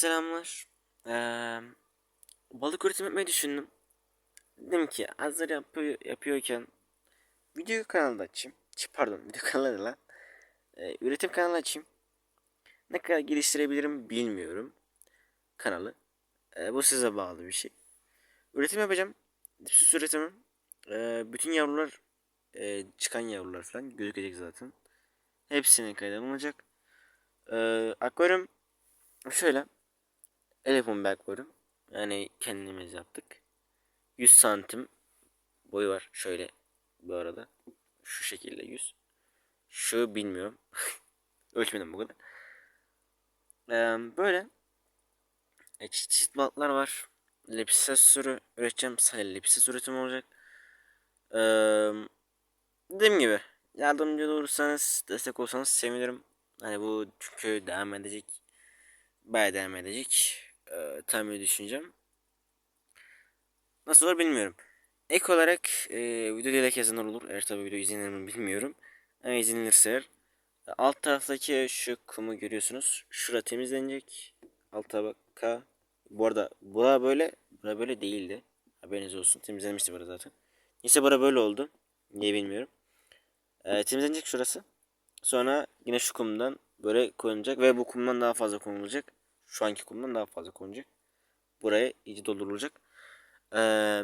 selamlar. Ee, balık üretim yapmayı düşündüm. Dedim ki hazır yapıyor, yapıyorken video kanalı açayım. Pardon video kanalı lan. Ee, üretim kanalı açayım. Ne kadar geliştirebilirim bilmiyorum kanalı. Ee, bu size bağlı bir şey. Üretim yapacağım. Süs üretimi. Ee, bütün yavrular e, çıkan yavrular falan gözükecek zaten. Hepsinin kayda bulunacak. Ee, akvaryum şöyle. Elefon bag koydum. Yani kendimiz yaptık. 100 santim boyu var. Şöyle bu arada. Şu şekilde 100. Şu bilmiyorum. Ölçmedim bu kadar. Ee, böyle. E, çeşit çeşit balıklar var. Lepsises sürü üreteceğim. Sadece lepsises üretimi olacak. Ee, dediğim gibi yardımcı olursanız, destek olsanız sevinirim. Hani bu çünkü devam edecek. Bayağı devam edecek. Tam bir düşüncem. Nasıl olur bilmiyorum. Ek olarak e, video dilek yazanlar olur. Eğer tabi video izlenir mi bilmiyorum. Ama izlenirse. Alt taraftaki şu kumu görüyorsunuz. Şura temizlenecek. Alt tabaka. Bu arada bura böyle. Bura böyle değildi. Haberiniz olsun. Temizlenmişti bura zaten. Neyse bura böyle oldu. Niye bilmiyorum. Ee, temizlenecek şurası. Sonra yine şu kumdan böyle koyulacak ve bu kumdan daha fazla konulacak. Şu anki kumdan daha fazla konacak. Buraya iyice doldurulacak. Ee,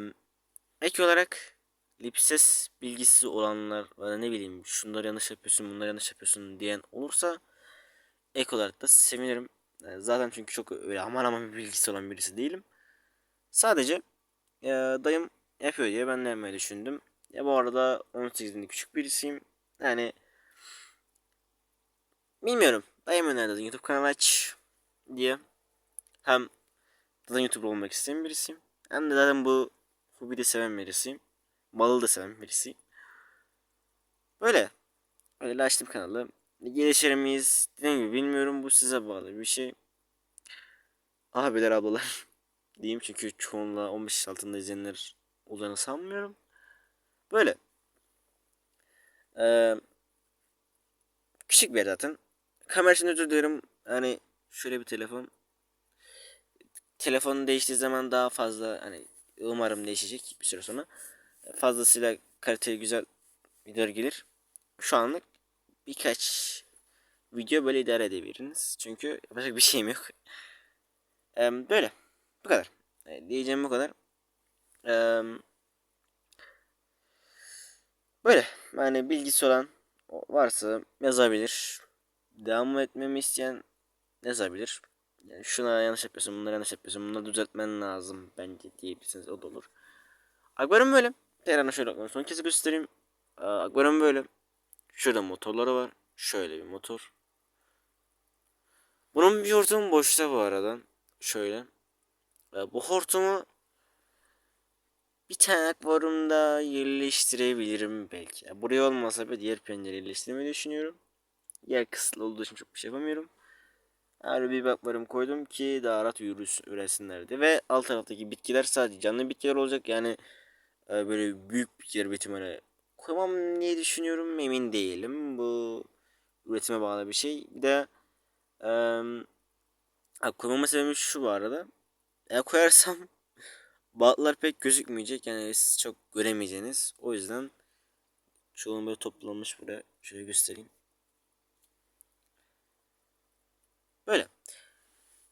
ek olarak lipses bilgisi olanlar bana ne bileyim şunları yanlış yapıyorsun bunları yanlış yapıyorsun diyen olursa ek olarak da sevinirim. Ee, zaten çünkü çok öyle aman aman bir bilgisi olan birisi değilim. Sadece e, dayım yapıyor diye ben de yapmayı düşündüm. Ya bu arada 18'inde küçük birisiyim. Yani bilmiyorum. Dayım önerdi YouTube kanalı aç diye. Hem zaten YouTuber olmak isteyen birisiyim. Hem de zaten bu hobi de seven birisiyim. Balığı da seven birisiyim. Böyle. Öyle açtım kanalı. Gelişir miyiz? Dediğim gibi bilmiyorum. Bu size bağlı bir şey. Abiler ablalar diyeyim çünkü çoğunluğa 15 yaş altında izleyenler olacağını sanmıyorum. Böyle. Ee, küçük bir yer zaten. Kamera için özür dilerim. Hani şöyle bir telefon. Telefon değiştiği zaman daha fazla hani umarım değişecek bir süre sonra. Fazlasıyla kaliteli güzel videolar gelir. Şu anlık birkaç video böyle idare edebilirsiniz. Çünkü yapacak bir şeyim yok. Ee, böyle. Bu kadar. Ee, diyeceğim bu kadar. Ee, böyle. Yani bilgisi olan varsa yazabilir. Devam etmemi isteyen yazabilir. Yani şuna yanlış yapıyorsun, bunları yanlış yapıyorsun, bunları düzeltmen lazım bence diyebilirsiniz o da olur. Akvaryum böyle. Tekrar şöyle akvaryum son kez göstereyim. Akvaryum böyle. Şurada motorları var. Şöyle bir motor. Bunun bir hortumu boşta bu arada. Şöyle. Bu hortumu bir tane akvaryumda yerleştirebilirim belki. Yani buraya olmasa bir diğer pencere yerleştirmeyi düşünüyorum. Yer kısıtlı olduğu için çok bir şey yapamıyorum. Her bir akvaryum koydum ki daha rahat yürüsün, üresinler diye. Ve alt taraftaki bitkiler sadece canlı bitkiler olacak. Yani e, böyle büyük bitkiler ihtimalle koymam diye düşünüyorum. Emin değilim. Bu üretime bağlı bir şey. Bir de e, koymama sebebi şu bu arada. Eğer koyarsam balıklar pek gözükmeyecek. Yani siz çok göremeyeceğiniz. O yüzden çoğun böyle toplanmış buraya. Şöyle göstereyim. Böyle.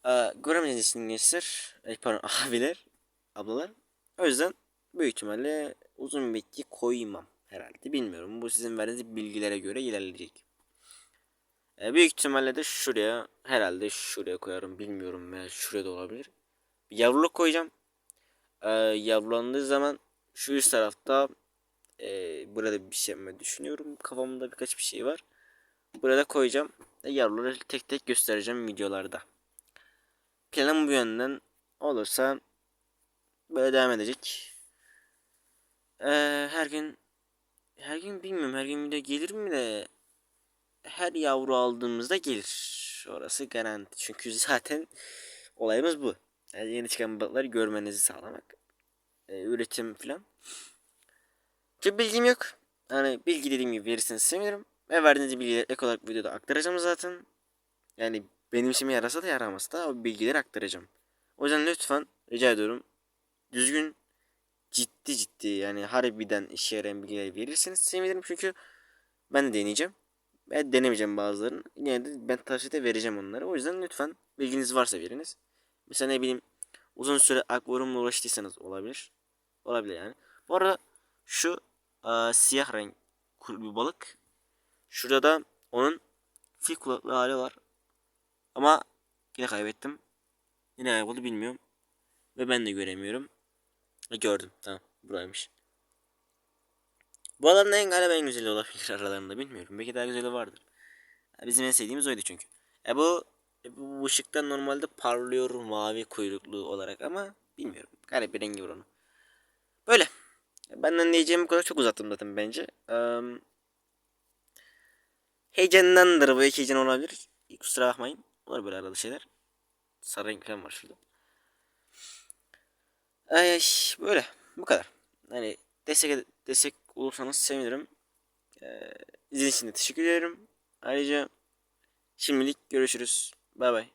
Ee, göremeyeceğiniz için gençler, pardon abiler, ablalar. O yüzden büyük ihtimalle uzun bitki koymam herhalde. Bilmiyorum. Bu sizin verdiğiniz bilgilere göre ilerleyecek. Ee, büyük ihtimalle de şuraya herhalde şuraya koyarım. Bilmiyorum veya şuraya da olabilir. Bir yavruluk koyacağım. Ee, yavrulandığı zaman şu üst tarafta e, burada bir şey yapmayı düşünüyorum. Kafamda birkaç bir şey var. Burada koyacağım. Ve yavruları tek tek göstereceğim videolarda. Planım bu yönden olursa böyle devam edecek. Ee, her gün her gün bilmiyorum her gün video gelir mi de her yavru aldığımızda gelir. Orası garanti. Çünkü zaten olayımız bu. Yani yeni çıkan balıkları görmenizi sağlamak. Ee, üretim falan. Çok bilgim yok. Hani bilgi dediğim gibi verirseniz sevinirim. Ve verdiğiniz bilgileri ek olarak videoda aktaracağım zaten. Yani benim işime yarasa da yaramasa da o bilgileri aktaracağım. O yüzden lütfen rica ediyorum düzgün ciddi ciddi yani harbiden işe yarayan bilgileri verirseniz sevinirim çünkü ben de deneyeceğim. Ben denemeyeceğim bazılarını. Yine de ben tavsiye vereceğim onları. O yüzden lütfen bilginiz varsa veriniz. Mesela ne bileyim uzun süre akvaryumla uğraştıysanız olabilir. Olabilir yani. Bu arada şu aa, siyah renk bir balık. Şurada da onun fil kulaklı hali var. Ama yine kaybettim. Yine kayboldu bilmiyorum. Ve ben de göremiyorum. E, gördüm. Tamam. Buraymış. Bu alanın en galiba en güzeli olabilir aralarında bilmiyorum. Belki daha güzeli vardır. Bizim en sevdiğimiz oydu çünkü. E bu, e bu, bu ışıktan normalde parlıyor mavi kuyruklu olarak ama bilmiyorum. Garip bir rengi var onun. Böyle. Benden diyeceğim bu kadar çok uzattım zaten bence. Eee heyecandandır bu heyecan olabilir. Kusura bakmayın. Var böyle arada şeyler. Sarı renk falan var şurada. Ay, ay, böyle. Bu kadar. Hani destek, destek olursanız sevinirim. Ee, izlediğiniz için de teşekkür ederim. Ayrıca şimdilik görüşürüz. Bay bay.